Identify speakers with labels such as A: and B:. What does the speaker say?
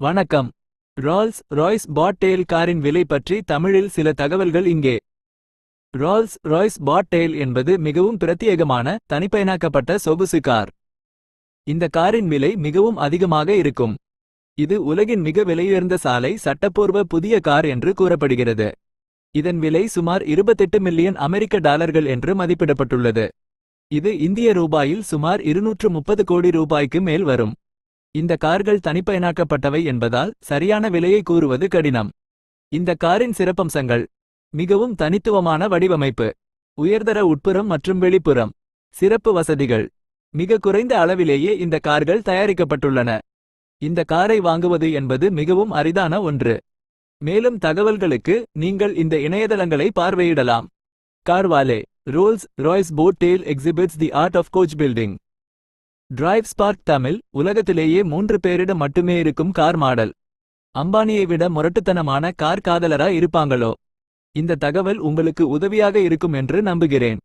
A: வணக்கம். Rolls Royce பாட்டெயில் காரின் விலை பற்றி தமிழில் சில தகவல்கள் இங்கே. ரால்ஸ் ராய்ஸ் பாட்டெயில் என்பது மிகவும் பிரத்யேகமான தனிப்பயனாக்கப்பட்ட சொகுசு கார். இந்த காரின் விலை மிகவும் அதிகமாக இருக்கும். இது உலகின் மிக விலையுயர்ந்த சாலை சட்டப்பூர்வ புதிய கார் என்று கூறப்படுகிறது. இதன் விலை சுமார் 28 மில்லியன் அமெரிக்க டாலர்கள் என்று மதிப்பிடப்பட்டுள்ளது. இது இந்திய ரூபாயில் சுமார் 230 கோடி ரூபாய்க்கு மேல் வரும். இந்த கார்கள் தனிப்பயனாக்கப்பட்டவை என்பதால் சரியான விலையை கூறுவது கடினம். இந்த காரின் சிறப்பம்சங்கள். மிகவும் தனித்துவமான வடிவமைப்பு. உயர்தர உட்புறம் மற்றும் வெளிப்புறம். சிறப்பு வசதிகள். மிக குறைந்த அளவிலேயே இந்த கார்கள் தயாரிக்கப்பட்டுள்ளன. இந்த காரை வாங்குவது என்பது மிகவும் அரிதான ஒன்று. மேலும் தகவல்களுக்கு நீங்கள் இந்த இணையதளங்களை பார்வையிடலாம். CarWale. Rolls Royce boat tail exhibits the art of coach building. Drive spark Tamil உலகத்திலேயே மூன்று பேரிடம் மட்டுமே இருக்கும் கார் மாடல். அம்பானியை விட முரட்டுத்தனமான கார் காதலரா இருப்பாங்களோ? இந்த தகவல் உங்களுக்கு உதவியாக இருக்கும் என்று நம்புகிறேன்.